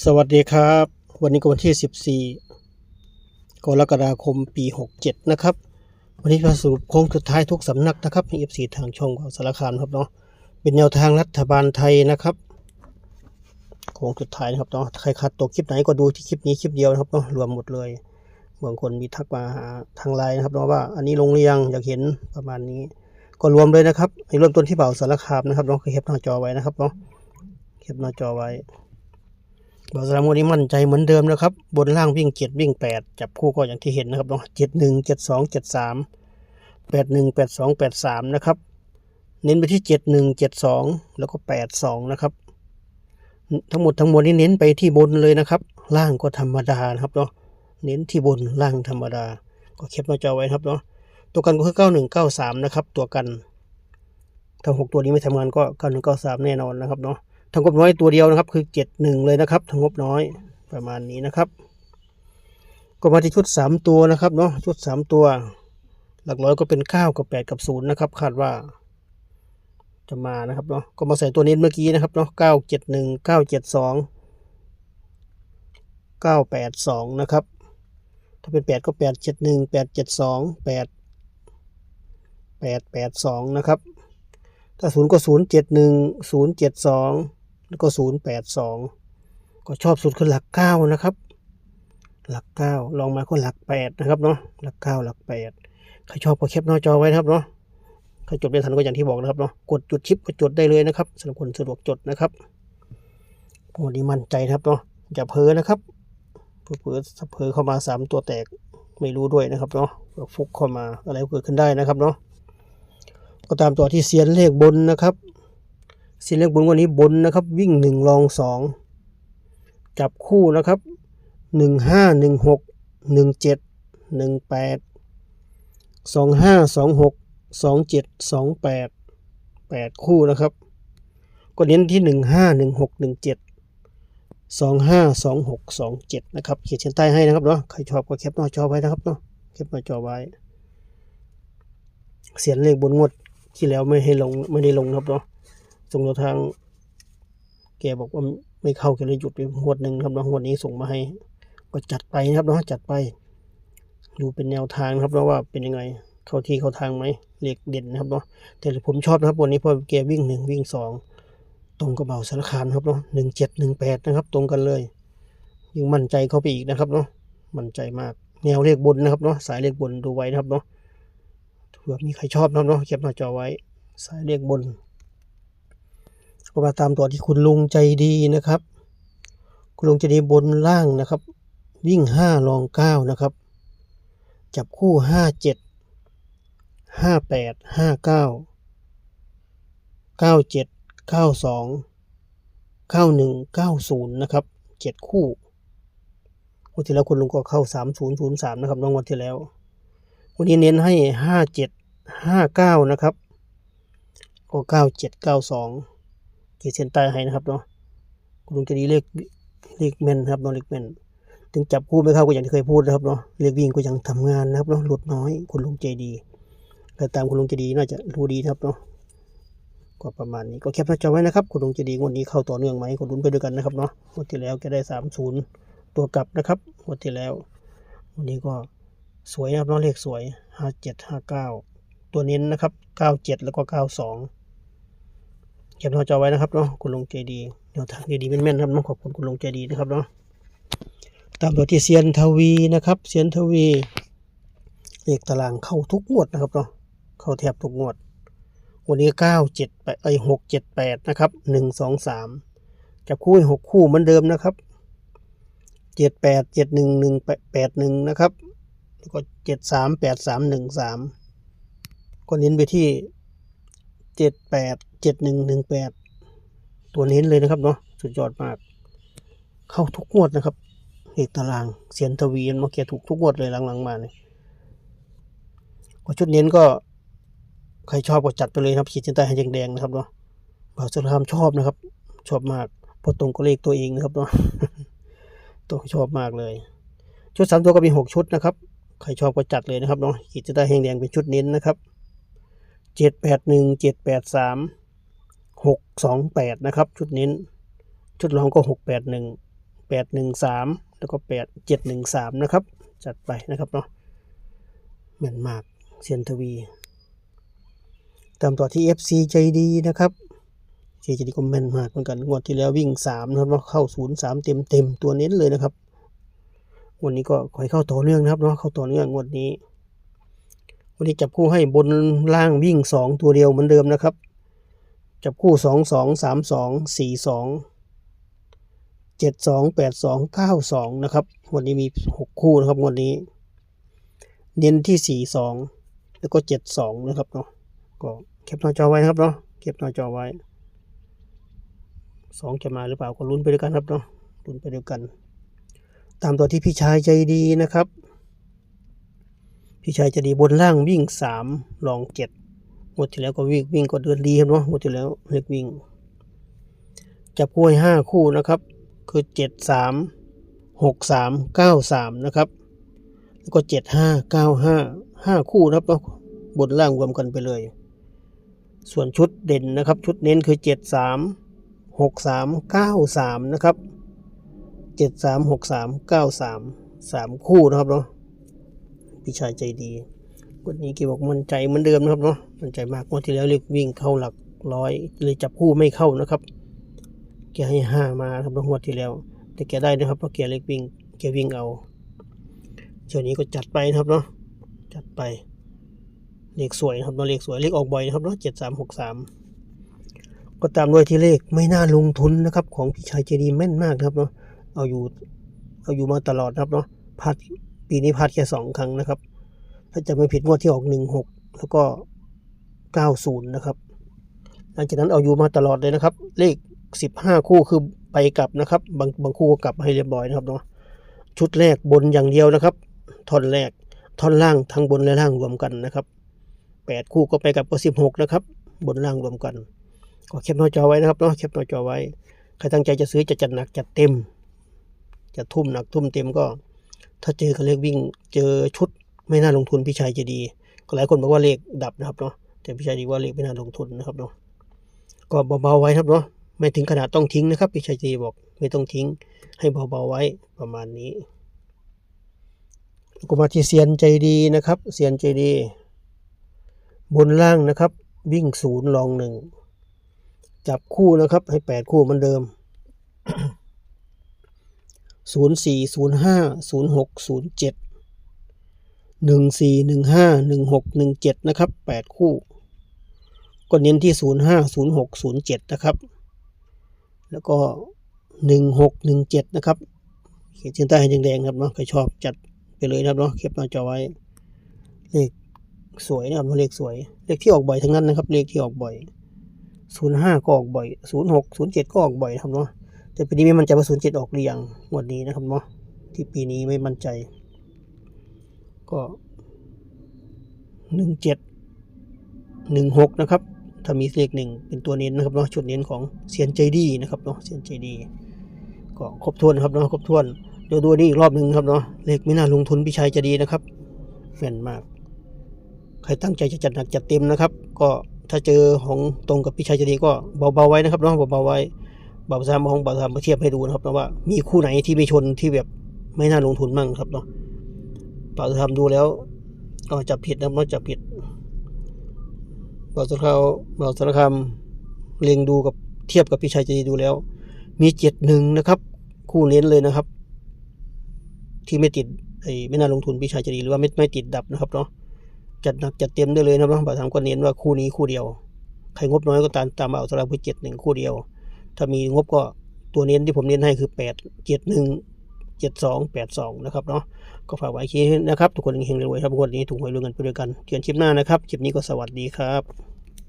สวัสดีครับ วันนี้ก็วันที่ 14 กรกฎาคมปี 67 นะครับ วันนี้มาสรุปโค้งสุดท้ายทุกสำนักนะครับใน FC ทางช่องของสารคามครับเนาะเป็นแนวทางรัฐบาลไทยนะครับโค้งสุดท้ายนะครับเนาะใครคัดตกคลิปไหนก็ดูที่คลิปนี้คลิปเดียวนะครับเนาะรวมหมดเลยบางคนมีทักมาหาทางไลน์นะครับเนาะว่าอันนี้ลงหรือยังอยากเห็นประมาณนี้ ก็รวมเลยนะครับให้เริ่มต้นที่เบาสารคามนะครับเนาะเคปหน้าจอไว้นะครับเนาะเคปหน้าจอไว้ บาสลามวันนี้มั่นใจเหมือนเดิมนะครับ บนล่างวิ่งเจ็ดวิ่งแปดจับคู่ก็อย่างที่เห็นนะครับเนาะเจ็ดหนึ่งเจ็ดสองเจ็ดสามแปดหนึ่งแปดสองแปดสามนะครับ เน้นไปที่เจ็ดหนึ่งเจ็ดสองแล้วก็แปดสองนะครับ ทั้งหมดทั้งมวลนี้เน้นไปที่บนเลยนะครับ ล่างก็ธรรมดานะครับเนาะเน้นที่บนล่างธรรมดา ก็เก็บหน้าจอไว้ครับเนาะตัวกันก็คือเก้าหนึ่งเก้าสามนะครับ ตัวกันถ้าหกตัวนี้ไม่ทำงานก็เก้าหนึ่งเก้าสามแน่นอนนะครับเนาะ ทางงบน้อยตัวเดียวนะครับ คือเจ็ดหนึ่งเลยนะครับทางงบน้อยประมาณนี้นะครับ ก็มาที่ชุดสามตัวนะครับเนาะชุดสามตัว หลักร้อยก็เป็นเก้ากับแปดกับศูนย์นะครับ คาดว่า จะมานะครับเนาะก็มาใส่ตัวนี้เมื่อกี้นะครับเนาะเก้าเจ็ดหนึ่งเก้าเจ็ดสองเก้าแปดสองนะครับ ถ้าเป็นแปดก็แปดเจ็ดหนึ่งแปดเจ็ดสองแปดแปดแปดสองนะครับถ้าศูนย์ก็ศูนย์เจ็ดหนึ่งศูนย์เจ็ดสอง แล้วก็ศูนย์แปดสองก็ชอบสุดคือหลักเก้านะครับ หลักเก้าลองมาก็หลักแปดนะครับเนาะหลักเก้าหลักแปดใครชอบก็แคปหน้าจอไว้นะครับเนาะใครจดไม่ทันก็อย่างที่บอกนะครับเนาะกดจุดชิปก็จดได้เลยนะครับสำหรับคนสะดวกจดนะครับวันนี้มั่นใจครับเนาะอย่าเพ้อนะครับเพ้อเพ้อเพอเข้ามาสามตัวแตกไม่รู้ด้วยนะครับเนาะฟุกเข้ามาอะไรก็เกิดขึ้นได้นะครับเนาะก็ตามตัวที่เซียนเลขบนนะครับ เซียนเลขบนวันนี้บนนะครับ วิ่งหนึ่งรองสองจับคู่นะครับหนึ่งห้าหนึ่งหกหนึ่งเจ็ดหนึ่งแปดสองห้าสองหกสองเจ็ดสองแปดแปดคู่นะครับก็เน้นที่หนึ่งห้าหนึ่งหกหนึ่งเจ็ดสองห้าสองหกสองเจ็ดนะครับเขียนเส้นใต้ให้นะครับเนาะใครชอบก็แคปหน้าจอไว้นะครับเนาะแคปหน้าจอไว้ เสียนเลขบนงวดที่แล้วไม่ให้ลงไม่ได้ลงนะครับเนาะ ส่งตัวทาง แกบอกว่าไม่เข้าแกเลยหยุดไปงวดหนึ่งครับเนาะงวดนี้ส่งมาให้ ก็จัดไปนะครับเนาะจัดไปดูเป็นแนวทางครับเนาะว่าเป็นยังไงเข้าที่เข้าทางไหมเลขเด่นนะครับเนาะแต่ผมชอบนะครับวันนี้พอแกวิ่งหนึ่งวิ่งสองตรงกระเบาสารคามนครับเนาะหนึ่งเจ็ดหนึ่งแปดนะครับ ตรงกันเลยยิ่งมั่นใจเข้าไปอีกนะครับเนาะมั่นใจมากแนวเลขบนนะครับเนาะสายเลขบนดูไว้นะครับเนาะเผื่อมีใครชอบนะครับเนาะเก็บหน้าจอไว้ สายเรียกบน ก็มาตามตัวที่คุณลุงใจดีนะครับ คุณลุงใจดีบนล่างนะครับ วิ่งห้ารองเก้านะครับ จับคู่ห้าเจ็ดห้าแปดห้าเก้าเก้าเจ็ดเก้าสองเก้าหนึ่งเก้าศูนย์นะครับเจ็ดคู่วันที่แล้วคุณลุงก็เข้าสามศูนย์ศูนย์สามนะครับน้องวันที่แล้ววันนี้เน้นให้ห้าเจ็ดห้าเก้านะครับก็เก้าเจ็ดเก้าสอง ขีดเส้นใต้ให้นะครับเนาะคุณลุงจะดีเลขเลขแม่นครับเนาะเลขแม่นถึงจับคู่ไม่เข้าก็อย่างที่เคยพูดนะครับเนาะเลขวิ่งก็ยังทำงานนะครับเนาะหลุดน้อยคุณลุงใจดีแต่ตามคุณลุงใจดีน่าจะรู้ดีครับเนาะก็ประมาณนี้ก็แคปหน้าจอไว้นะครับ คุณลุงใจดีงวันนี้เข้าต่อเนื่องไหมก็ลุ้นไปด้วยกันนะครับเนาะงวันที่แล้วแกได้สามศูนย์ตัวกลับนะครับงวันที่แล้ววันนี้ก็สวยนะครับน้องเลขสวยห้าเจ็ดห้าเก้าตัวเน้นนะครับเก้าเจ็ดแล้วก็เก็บหน้าจอไว้นะครับเนาะคุณลุงใจดีเดี๋ยวทางดีๆแม่นๆครับน้องขอบคุณคุณลุงใจดีนะครับเนาะตามตัวที่เซียนทวีนะครับเซียนทวีเลขตารางเข้าทุกงวดนะครับเนาะเข้าแทบทุกงวด วันนี้เก้าเจ็ดแปดไอหกเจ็ดแปดนะครับหนึ่งสองสามจับคู่หกคู่เหมือนเดิมนะครับเจ็ดแปดเจ็ดหนึ่งหนึ่งแปดหนึ่งนะครับแล้วก็เจ็ดสามแปดสามหนึ่งสามก็เน้นไปที่ เจ็ดแปดเจ็ดหนึ่งหนึ่งแปดตัวเน้นเลยนะครับเนาะสุดยอดมาก เข้าทุกงวดนะครับเลขตารางเสียนทวีนมาเกียถูกทุกงวดเลยหลังๆมาเนี่ยก็ชุดเน้นก็ใครชอบก็จัดไปเลยครับขีดเส้นใต้ให้แดงๆนะครับเนาะบ่าวสุรามชอบนะครับ ชอบมากเพราะตรงก็เลขตัวเองนะครับเนาะตัวชอบมากเลย ชุดสามตัวก็มีหกชุดนะครับใครชอบก็จัดเลยนะครับเนาะขีดจะได้แหงแดงเป็นชุดเน้นนะครับ เจ็ดแปดหนึ่งเจ็ดแปดสามหกสองแปดนะครับ ชุดเน้น ชุดรองก็หกแปดหนึ่งแปดหนึ่งสามแล้วก็แปดเจ็ดหนึ่งสามนะครับ จัดไปนะครับเนาะแม่นมากเซียนทวีตามต่อที่ FC ใจดีนะครับใจดีก็แม่นมากเหมือนกันงวดที่แล้ววิ่งสามนะครับเนาะเข้าศูนย์สามเต็มเต็มตัวเน้นเลยนะครับ วันนี้ก็ขอให้เข้าต่อเนื่องนะครับเนาะเข้าต่อเนื่องงวดนี้ วันนี้จับคู่ให้บนล่างวิ่งสองตัวเดียวเหมือนเดิมนะครับ จับคู่สองสองสามสองสี่สองเจ็ดสองแปดสองเก้าสองนะครับ วันนี้มีหกคู่นะครับวันนี้ เน้นที่สี่สองแล้วก็เจ็ดสองนะครับเนาะก็เก็บหน้าจอไว้นะครับเนาะเก็บหน้าจอไว้สองจะมาหรือเปล่าก็ลุ้นไปด้วยกันครับเนาะลุ้นไปด้วยกัน ตามตัวที่พี่ชายใจดีนะครับ พี่ชายใจดีบนล่างวิ่งสามลองเจ็ดหมดที่แล้วก็วิ่งวิ่งก็เดินดีครับเนาะหมดที่แล้วเล็กวิ่ง จับคู่ให้ห้าคู่นะครับ คือเจ็ดสามหกสามเก้าสามนะครับ แล้วก็เจ็ดห้าเก้าห้าห้าคู่นะครับเนาะบนล่างรวมกันไปเลย ส่วนชุดเด่นนะครับ ชุดเน้นคือเจ็ดสามหกสามเก้าสามนะครับเจ็ดสามหกสามเก้าสามสามคู่นะครับเนาะ พี่ชายใจดีวันนี้กี่บอกมั่นใจเหมือนเดิมนะครับเนาะมั่นใจมากวันที่แล้วเรียกวิ่งเข้าหลักร้อยเลยจับคู่ไม่เข้านะครับแกให้ห้ามาครับงวดที่แล้ว แต่แกได้นะครับเพราะแกเล็กวิ่งแกวิ่งเอาเช้านี้ก็จัดไปนะครับเนาะจัดไปเลขสวยนะครับเนาะเลขสวยเลขออกบ่อยนะครับเนาะเจ็ดสามหกสามก็ตามด้วยที่เลขไม่น่าลงทุนนะครับ ของพี่ชายเจดีแม่นมากครับเนาะเอาอยู่เอาอยู่มาตลอดนะครับเนาะพลาด ปีนี้พลาดแค่สองครั้งนะครับ ถ้าจะไม่ผิดงวดที่ออกหนึ่งหกแล้วก็เก้าศูนย์นะครับ หลังจากนั้นเอาอยู่มาตลอดเลยนะครับ เลขสิบห้าคู่คือไปกลับนะครับ บางบางคู่ก็กลับให้เรียบร้อยนะครับเนาะชุดแรกบนอย่างเดียวนะครับท่อนแรกท่อนล่างทั้งบนและล่างรวมกันนะครับแปดคู่ก็ไปกับก็สิบหกนะครับ บนล่างรวมกันก็แคปหน้าจอไว้นะครับเนาะแคปหน้าจอไว้ใครตั้งใจจะซื้อจะจัดหนักจัดเต็มจะทุ่มหนักทุ่มเต็มก็ ถ้าเจอกับเลขวิ่ง เจอชุดไม่น่าลงทุนพี่ชายจะดีก็หลายคนบอกว่าเลขดับนะครับเนาะแต่พี่ชายดีว่าเลขไม่น่าลงทุนนะครับเนาะก็เบาๆไว้ครับเนาะไม่ถึงขนาดต้องทิ้งนะครับพี่ชายดีบอกไม่ต้องทิ้ง ให้เบาๆไว้ประมาณนี้ก็มาที่เซียนใจดีนะครับเซียนใจดี บนล่างนะครับ วิ่งศูนย์ลองหนึ่งจับคู่นะครับ ให้แปดคู่เหมือนเดิม ศูนย์สี่ศูนย์ห้าศูนย์หกศูนย์เจ็ดหนึ่งสี่หนึ่งห้าหนึ่งหกหนึ่งเจ็ดนะครับแปดคู่ก็เน้นที่ศูนย์ห้าศูนย์หกศูนย์เจ็ดนะครับ แล้วก็หนึ่งหกหนึ่งเจ็ดนะครับเขียนเส้นใต้ให้แดงๆครับเนาะใครชอบจัดไปเลยนะครับเนาะเก็บหน้าจอไว้เลขสวยนะครับเลขสวยเลขที่ออกบ่อยทั้งนั้นนะครับเลขที่ออกบ่อยศูนย์ห้าก็ออกบ่อยศูนย์หกศูนย์เจ็ดก็ออกบ่อยครับเนาะ แต่ปีนี้ไม่มั่นใจว่าศูนย์เจ็ดออกหรือยังงวันนี้นะครับเนาะที่ปีนี้ไม่มั่นใจ ก็หนึ่งเจ็ดหนึ่งหกนะครับ ถ้ามีเลขหนึ่งเป็นตัวเน้นนะครับเนาะชุดเน้นของเซียนใจดีนะครับเนาะเซียนใจดีก็ครบถ้วนครับเนาะครบถ้วนเดี๋ยวดูนี้อีกรอบหนึ่งครับเนาะเลขไม่น่าลงทุนพี่ชัยจะดีนะครับแม่นมาก ใครตั้งใจจะจัดหนักจัดเต็มนะครับ ก็ถ้าเจอของตรงกับพี่ชัยจะดีก็เบาๆไว้นะครับเนาะเบาๆไว้ บ่าวสามของบ่าวสามมาเทียบให้ดูนะครับนะว่ามีคู่ไหนที่ไม่ชนที่แบบไม่น่าลงทุนมั่งครับเนาะบ่าวสามดูแล้วก็จับผิดนะครับเนาะจับผิดบ่าวสารคามบ่าวสารคามเล็งดูกับเทียบกับพี่ชายจะดูแล้ว มีเจ็ดหนึ่งนะครับ คู่เน้นเลยนะครับ ที่ไม่ติดไอ้ไม่น่าลงทุนพี่ชายจะดีหรือว่าไม่ไม่ติดดับนะครับเนาะจัดหนักจัดเต็มได้เลยนะครับบ่าวสามก็เน้นว่าคู่นี้คู่เดียวใครงบน้อยก็ตามตามบ่าสารคามเจ็ดหนึ่งคู่เดียว ถ้ามีงบก็ตัวเน้นที่ผมเน้นให้คือแปดเจ็ดหนึ่งเจ็ดสองแปดสองนะครับเนาะก็ฝากไว้คีนะครับ ทุกคนเฮงรวยครับทุกคนนี้ถูกหวยรวยเงินไปด้วยกันเจอกันคลิปหน้านะครับคลิปนี้ก็สวัสดีครับ